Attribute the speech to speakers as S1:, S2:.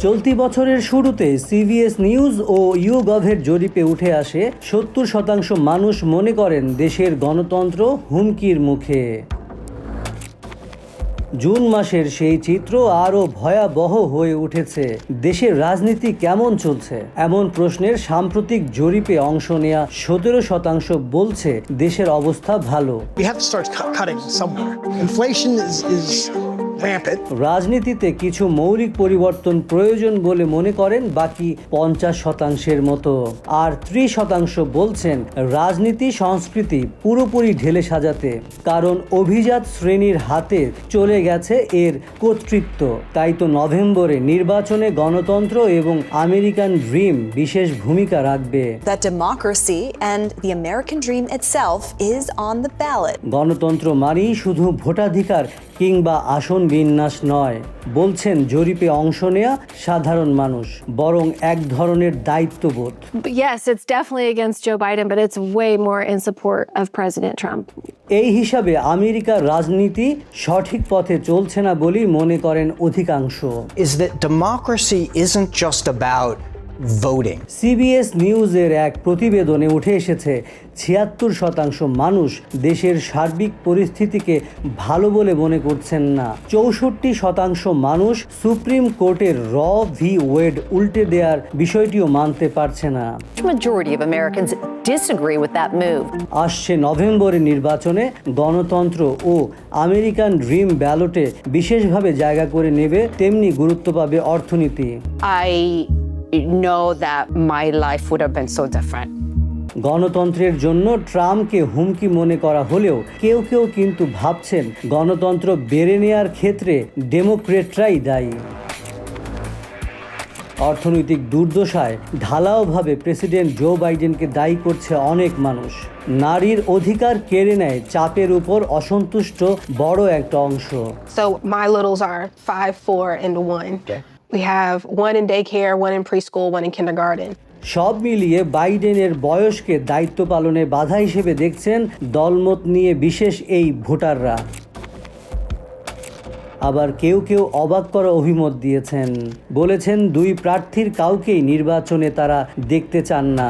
S1: চলতি বছরের শুরুতে সিবিএস নিউজ ও ইউগভের জরিপে উঠে আসে, সত্তর শতাংশ মানুষ মনে করেন দেশের গণতন্ত্র হুমকির মুখে। জুন মাসের সেই চিত্র আরও ভয়াবহ হয়ে উঠেছে। দেশের রাজনীতি কেমন চলছে? এমন প্রশ্নের সাম্প্রতিক জরিপে অংশ নেয়া সতেরো শতাংশ বলছে দেশের অবস্থা ভালো। রাজনীতিতে কিছু মৌলিক পরিবর্তন প্রয়োজন বলে মনে করেন বাকি পঞ্চাশ শতাংশের মতো। আর ত্রিশ শতাংশ বলছেন রাজনীতি সংস্কৃতি পুরোপুরি ঢেলে সাজাতে। কারণ অভিজাত শ্রেণির হাতে চলে গেছে এর কর্তৃত্ব। তাই তো নভেম্বরে নির্বাচনে গণতন্ত্র এবং আমেরিকান ড্রিম বিশেষ ভূমিকা রাখবে. গণতন্ত্র মানেই শুধু ভোটাধিকার কিংবা আসন বিন্যাস নয় বলছেন জরিপে অংশ নেয়া সাধারণ মানুষ বরং এক ধরনের দায়িত্ববোধ
S2: yes, it's definitely against Joe Biden, but it's way more in support of President Trump.
S1: এই হিসাবে আমেরিকার রাজনীতি সঠিক পথে চলছে না বলেই মনে করেন অধিকাংশ
S3: is that democracy isn't just about voting.
S1: CBS নিউজের এক প্রতিবেদনে উঠে এসেছে ছিয়াত্তর শতাংশ মানুষ দেশের সার্বিক পরিস্থিতিকে ভালো বলে মনে করছেন না চৌষট্টি শতাংশ মানুষ সুপ্রিম কোর্টের র ভি ওয়েড উল্টে দেওয়ার বিষয়টিও মানতে পারছে না
S4: majority of Americans disagree with that move.
S1: আসছে নভেম্বরের নির্বাচনে গণতন্ত্র ও আমেরিকান ড্রিম ব্যালটে বিশেষভাবে জায়গা করে নেবে তেমনি গুরুত্ব পাবে অর্থনীতি
S5: I know that my life would have been so different.
S1: গণতন্ত্রের জন্য ট্রাম্পকে হুমকি মনে করা হলেও কেউ কেউ কিন্তু ভাবছেন গণতন্ত্র বেড়ে নেয়ার ক্ষেত্রে ডেমোক্রেটরাই দায়ী অর্থনৈতিক দুর্দশায় ঢালাওভাবে প্রেসিডেন্ট জো বাইডেনকে দায়ী করছে অনেক মানুষ নারীর অধিকার কেড়ে নেয় চাপের উপর অসন্তুষ্ট বড় একটা অংশ
S6: So my littles are five, four, and one. We have one in daycare, one in preschool, one in kindergarten.
S1: সব মিলিয়ে বাইডেনের বয়সকে দায়িত্ব পালনে বাধা হিসেবে দেখছেন দলমত নিয়ে বিশেষ এই ভোটাররা। আবার কেউ কেউ অবাক করা অভিমত দিয়েছেন। বলেছেন দুই প্রার্থীর কাউকেই নির্বাচনে তারা দেখতে চান না।